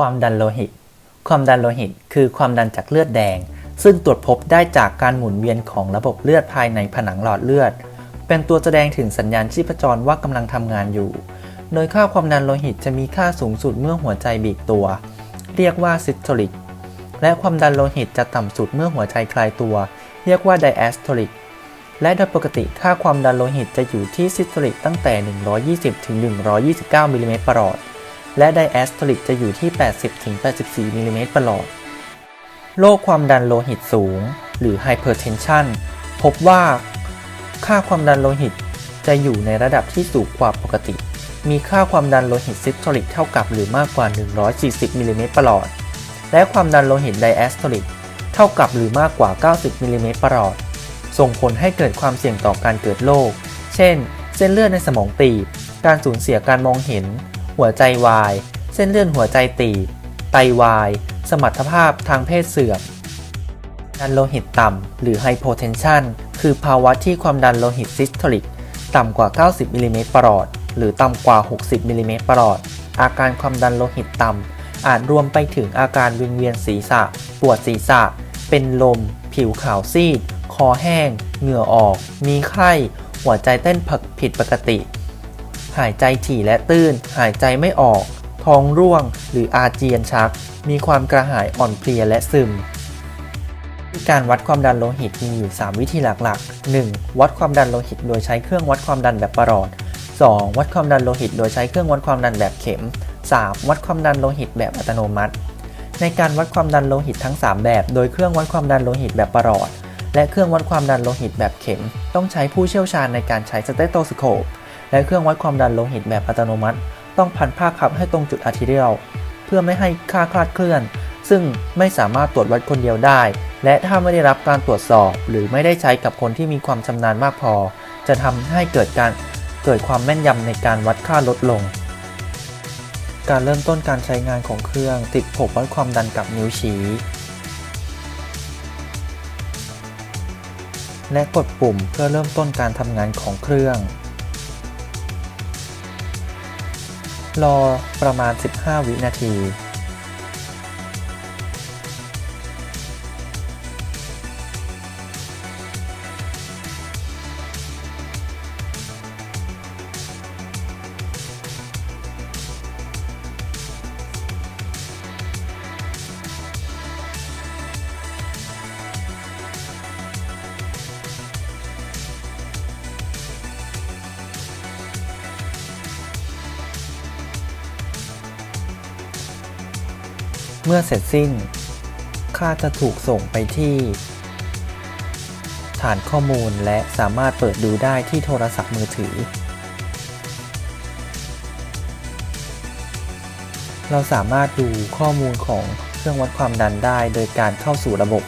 ความดันโลหิต ความดันโลหิต คือความดันจากเลือดแดง ซึ่งตรวจพบได้จากการหมุนเวียนของระบบเลือดภายในผนังหลอดเลือด เป็นตัวแสดงถึงสัญญาณชีพจรว่ากำลังทำงานอยู่ โดยค่าความดันโลหิตจะมีค่าสูงสุดเมื่อหัวใจบีบตัว เรียกว่าซิสโทลิก และความดันโลหิตจะต่ำสุดเมื่อหัวใจคลายตัว เรียกว่าไดแอสโทลิก และโดยปกติค่าความดันโลหิตจะอยู่ที่ซิสโทลิกตั้งแต่ 120-129มิลลิเมตรประหลอด และไดแอสโทลิกจะอยู่ที่ 80ถึง84มิลลิเมตรประหลอด โรคความดันโลหิตสูง หรือ hypertension พบว่า ค่าความดันโลหิตจะอยู่ในระดับที่สูงกว่าปกติ มีค่าความดันโลหิตซิสโทลิกเท่ากับหรือมากกว่า 140มิลลิเมตรประหลอด และความดันโลหิตไดแอสโทลิกเท่ากับหรือมากกว่า 90มิลลิเมตรประหลอด ส่งผลให้เกิดความเสี่ยงต่อการเกิดโรค เช่น เส้นเลือดในสมองตีบ การสูญเสียการมองเห็น หัวใจวาย เส้นเลือดหัวใจตีบ ไตวาย สมรรถภาพทางเพศเสื่อม ดันโลหิตต่ำ หรือไฮโพเทนชันคือภาวะที่ความดันโลหิตซิสโทลิก ต่ำกว่า 90มิลลิเมตรประหลอด หรือต่ำกว่า 60มิลลิเมตรประหลอด อาการความดันโลหิตต่ำ อาจรวมไปถึงอาการวิงเวียนศีรษะ ปวดศีรษะ เป็นลม ผิวขาวซีด คอแห้ง เหงื่อออก มีไข้ หัวใจเต้นผิดปกติ หายใจถี่และตื้น หายใจไม่ออก ท้องร่วง หรืออาเจียนชัก มีความกระหายอ่อนเพลียและซึม การวัดความดันโลหิตมีอยู่ 3 วิธีหลักๆ 1. วัดความดันโลหิตโดยใช้เครื่องวัดความดันแบบประหลอด 2. วัดความดันโลหิตโดยใช้เครื่องวัดความดันแบบเข็ม 3. วัดความดันโลหิตแบบอัตโนมัติ ในการวัดความดันโลหิตทั้ง 3 แบบ โดยเครื่องวัดความดันโลหิตแบบประหลอด และเครื่องวัดความดันโลหิตแบบเข็ม ต้องใช้ผู้เชี่ยวชาญในการใช้สเตโตสโคป และเครื่องวัดความดันโลหิตแบบอัตโนมัติ ต้องพันผ้าคับให้ตรงจุดอาร์ทีเรียลเพื่อไม่ให้ค่าคลาดเคลื่อน ซึ่งไม่สามารถตรวจวัดคนเดียวได้ และถ้าไม่ได้รับการตรวจสอบ หรือไม่ได้ใช้กับคนที่มีความชำนาญมากพอ จะทำให้เกิดการเกิดความแม่นยำในการวัดค่าลดลง การเริ่มต้นการใช้งานของเครื่องติดผบวัดความดันกับนิ้วชี้และกดปุ่มเพื่อเริ่มต้นการทำงานของเครื่อง รอประมาณ 15 วินาที เมื่อเสร็จสิ้น ค่าจะถูกส่งไปที่ ฐานข้อมูลและสามารถเปิดดูได้ที่โทรศัพท์มือถือ เราสามารถดูข้อมูลของเครื่องวัดความดันได้โดยการเข้าสู่ระบบ